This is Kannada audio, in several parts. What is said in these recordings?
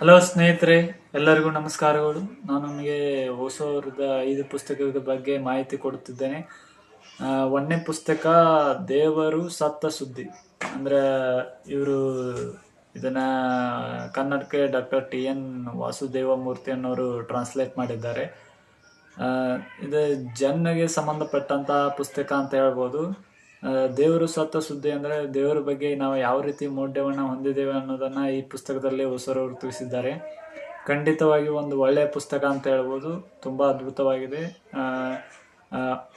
ಹಲೋ ಸ್ನೇಹಿತರೆ, ಎಲ್ಲರಿಗೂ ನಮಸ್ಕಾರಗಳು. ನಾನು ನಿಮಗೆ ಹೊಸವ್ರದ ಐದು ಪುಸ್ತಕದ ಬಗ್ಗೆ ಮಾಹಿತಿ ಕೊಡುತ್ತಿದ್ದೇನೆ. ಒಂದನೇ ಪುಸ್ತಕ, ದೇವರು ಸತ್ತ ಸುದ್ದಿ. ಅಂದ್ರೆ, ಇವರು ಇದನ್ನ ಕನ್ನಡಕ್ಕೆ doctor T N Vasudeva Murthy ಅನ್ನೋರು ಟ್ರಾನ್ಸ್ಲೇಟ್ ಮಾಡಿದ್ದಾರೆ. ಇದು ಜನ್ಗೆ ಸಂಬಂಧಪಟ್ಟಂತಹ ಪುಸ್ತಕ ಅಂತ ಹೇಳ್ಬೋದು. ದೇವರು ಸತ್ತ ಸುದ್ದಿ ಅಂದ್ರೆ ದೇವರ ಬಗ್ಗೆ ನಾವು ಯಾವ ರೀತಿ ಮೌಢ್ಯವನ್ನ ಹೊಂದಿದ್ದೇವೆ ಅನ್ನೋದನ್ನ ಈ ಪುಸ್ತಕದಲ್ಲಿ ಹೊಸರವರು ತಿಳಿಸಿದ್ದಾರೆ ಖಂಡಿತವಾಗಿ ಒಂದು ಒಳ್ಳೆಯ ಪುಸ್ತಕ ಅಂತ ಹೇಳ್ಬೋದು. ತುಂಬಾ ಅದ್ಭುತವಾಗಿದೆ.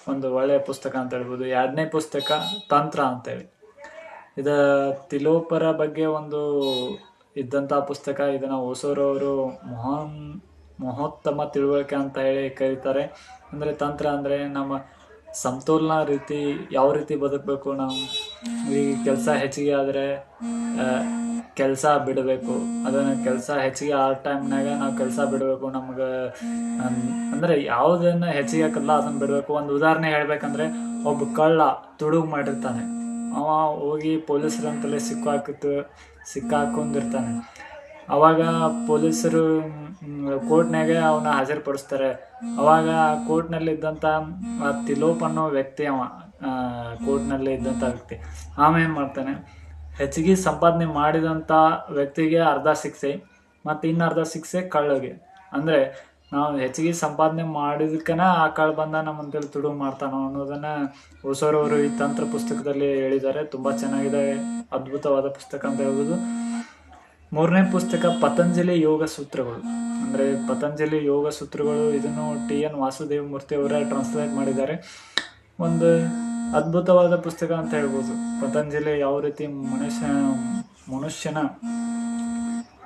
ಒಂದು ಒಳ್ಳೆಯ ಪುಸ್ತಕ ಅಂತ ಹೇಳ್ಬೋದು. ಎರಡನೇ ಪುಸ್ತಕ ತಂತ್ರ ಅಂತೇಳಿ ಇದ ತಿಲೋಪರ ಬಗ್ಗೆ ಒಂದು ಇದ್ದಂಥ ಪುಸ್ತಕ. ಇದನ್ನ ಹೊಸರವರು ಮಹಾನ್ ಮಹೋತ್ತಮ ತಿಳುವಳಿಕೆ ಅಂತ ಹೇಳಿ ಕರೀತಾರೆ. ಅಂದ್ರೆ ತಂತ್ರ ಅಂದ್ರೆ ನಮ್ಮ ಸಮತೋಲನ ರೀತಿ ಯಾವ ರೀತಿ ಬದುಕಬೇಕು ನಾವು? ಈ ಕೆಲಸ ಹೆಚ್ಚಿಗೆ ಆದರೆ ಕೆಲಸ ಬಿಡಬೇಕು. ಅದನ್ನು ಕೆಲಸ ಹೆಚ್ಚಿಗೆ ಆ ಟೈಮ್ನಾಗ ನಾವು ಕೆಲಸ ಬಿಡಬೇಕು ನಮ್ಗೆ. ಅಂದರೆ ಯಾವುದನ್ನು ಹೆಚ್ಚಿಗೆ ಹಾಕಲ್ಲ ಅದನ್ನು ಬಿಡಬೇಕು. ಒಂದು ಉದಾಹರಣೆ ಹೇಳಬೇಕಂದ್ರೆ, ಒಬ್ಬ ಕಳ್ಳ ತುಡುಗು ಮಾಡಿರ್ತಾನೆ. ಅವ ಹೋಗಿ ಪೊಲೀಸರಂತಲೇ ಸಿಕ್ಕಾಕಿತ್ತು, ಸಿಕ್ಕಾಕೊಂಡಿರ್ತಾನೆ. ಅವಾಗ ಪೊಲೀಸರು ಕೋರ್ಟ್ನಾಗೆ ಅವನ ಹಾಜರುಪಡಿಸ್ತಾರೆ. ಅವಾಗ ಕೋರ್ಟ್ನಲ್ಲಿ ಇದ್ದಂತ ಆ ತಿಲೋಪ್ ಅನ್ನೋ ವ್ಯಕ್ತಿ ಅವ ಕೋರ್ಟ್ನಲ್ಲಿ ಇದ್ದಂಥ ವ್ಯಕ್ತಿ. ಆಮೇಲೆ ಮಾಡ್ತಾನೆ? ಹೆಚ್ಚಿಗೆ ಸಂಪಾದನೆ ಮಾಡಿದಂಥ ವ್ಯಕ್ತಿಗೆ ಅರ್ಧ ಶಿಕ್ಷೆ, ಮತ್ತು ಇನ್ನು ಅರ್ಧ ಶಿಕ್ಷೆ ಕಳ್ಳಗೆ. ಅಂದರೆ ನಾವು ಹೆಚ್ಚಿಗೆ ಸಂಪಾದನೆ ಮಾಡಿದಕ್ಕನ ಆ ಕಾಳು ಬಂದ ನಮ್ಮ ಅಂತೇಳಿ ತುಡುಗು ಮಾಡ್ತಾನೋ ಅನ್ನೋದನ್ನ ಹೊಸರವರು ಈ ತಂತ್ರ ಪುಸ್ತಕದಲ್ಲಿ ಹೇಳಿದ್ದಾರೆ. ತುಂಬ ಚೆನ್ನಾಗಿದೆ, ಅದ್ಭುತವಾದ ಪುಸ್ತಕ ಅಂತ ಹೇಳ್ಬೋದು. ಮೂರನೇ ಪುಸ್ತಕ ಪತಂಜಲಿ ಯೋಗ ಸೂತ್ರಗಳು. ಅಂದರೆ ಪತಂಜಲಿ ಯೋಗ ಸೂತ್ರಗಳು ಇದನ್ನು ಟಿ ಎನ್ ವಾಸುದೇವ ಮೂರ್ತಿ ಅವರ ಟ್ರಾನ್ಸ್ಲೇಟ್ ಮಾಡಿದ್ದಾರೆ. ಒಂದು ಅದ್ಭುತವಾದ ಪುಸ್ತಕ ಅಂತ ಹೇಳ್ಬೋದು. ಪತಂಜಲಿ ಯಾವ ರೀತಿ ಮನುಷ್ಯ, ಮನುಷ್ಯನ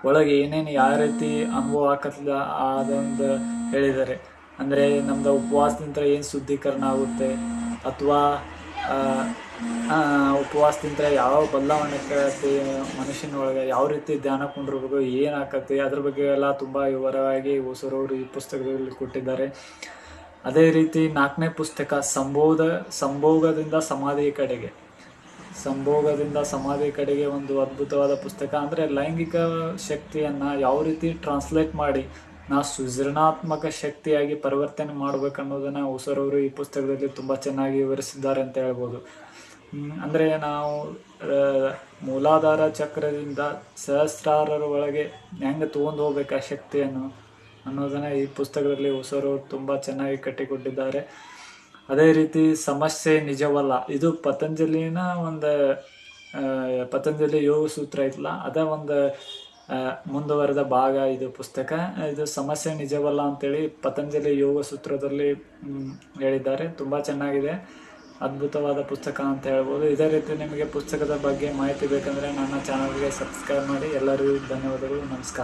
ಒಳಗೆ ಏನೇನು ಯಾವ ರೀತಿ ಅನುಭವ ಆಕತ್ತದ ಅದೊಂದು ಹೇಳಿದ್ದಾರೆ. ಅಂದರೆ ನಮ್ದು ಉಪವಾಸದಿಂದ ಏನು ಶುದ್ಧೀಕರಣ ಆಗುತ್ತೆ, ಅಥವಾ ಉಪವಾಸದಿಂದ ಯಾವ ಬದಲಾವಣೆ ಆಕತಿ ಮನುಷ್ಯನ ಒಳಗೆ ಯಾವ ರೀತಿ ಧ್ಯಾನ ಕುಂಡಿರ್ಬೇಕು? ಏನು ಆಕತಿ ಅದ್ರ ಬಗ್ಗೆ ಎಲ್ಲ ತುಂಬ ವಿವರವಾಗಿ ಹೊಸರವರು ಈ ಪುಸ್ತಕದಲ್ಲಿ ಕೊಟ್ಟಿದ್ದಾರೆ. ಅದೇ ರೀತಿ ನಾಲ್ಕನೇ ಪುಸ್ತಕ ಸಂಭೋಗ ಸಂಭೋಗದಿಂದ ಸಮಾಧಿ ಕಡೆಗೆ. ಸಂಭೋಗದಿಂದ ಸಮಾಧಿ ಕಡೆಗೆ ಒಂದು ಅದ್ಭುತವಾದ ಪುಸ್ತಕ. ಅಂದ್ರೆ ಲೈಂಗಿಕ ಶಕ್ತಿಯನ್ನ ಯಾವ ರೀತಿ ಟ್ರಾನ್ಸ್ಲೇಟ್ ಮಾಡಿ ನಾವು ಸೃಜನಾತ್ಮಕ ಶಕ್ತಿಯಾಗಿ ಪರಿವರ್ತನೆ ಮಾಡ್ಬೇಕನ್ನೋದನ್ನ ಹುಸರವರು ಈ ಪುಸ್ತಕದಲ್ಲಿ ತುಂಬಾ ಚೆನ್ನಾಗಿ ವಿವರಿಸಿದ್ದಾರೆ ಅಂತ ಹೇಳ್ಬೋದು. ಅಂದರೆ ನಾವು ಮೂಲಾಧಾರ ಚಕ್ರದಿಂದ ಸಹಸ್ರಾರರ ಒಳಗೆ ಹೆಂಗೆ ತಗೊಂಡು ಹೋಗ್ಬೇಕು ಆ ಶಕ್ತಿಯನ್ನು ಅನ್ನೋದನ್ನ ಈ ಪುಸ್ತಕದಲ್ಲಿ ಹೊಸರವರು ತುಂಬಾ ಚೆನ್ನಾಗಿ ಕಟ್ಟಿಕೊಟ್ಟಿದ್ದಾರೆ. ಅದೇ ರೀತಿ ಸಮಸ್ಯೆ ನಿಜವಲ್ಲ. ಇದು ಪತಂಜಲಿನ ಒಂದು ಪತಂಜಲಿ ಯೋಗ ಸೂತ್ರ ಐತಲ್ಲ ಅದೇ ಒಂದು ಮುಂದುವರೆದ ಭಾಗ ಇದು ಪುಸ್ತಕ. ಇದು ಸಮಸ್ಯೆ ನಿಜವಲ್ಲ ಅಂತೇಳಿ ಪತಂಜಲಿ ಯೋಗ ಸೂತ್ರದಲ್ಲಿ ಹೇಳಿದ್ದಾರೆ. ತುಂಬಾ ಚೆನ್ನಾಗಿದೆ. ಅದ್ಭುತವಾದ ಪುಸ್ತಕ ಅಂತ ಹೇಳ್ಬೋದು. ಇದೇ ರೀತಿ ನಿಮಗೆ ಪುಸ್ತಕದ ಬಗ್ಗೆ ಮಾಹಿತಿ ಬೇಕಂದರೆ ನನ್ನ ಚಾನಲ್ಗೆ ಸಬ್ಸ್ಕ್ರೈಬ್ ಮಾಡಿ. ಎಲ್ಲರಿಗೂ ಧನ್ಯವಾದಗಳು. ನಮಸ್ಕಾರ.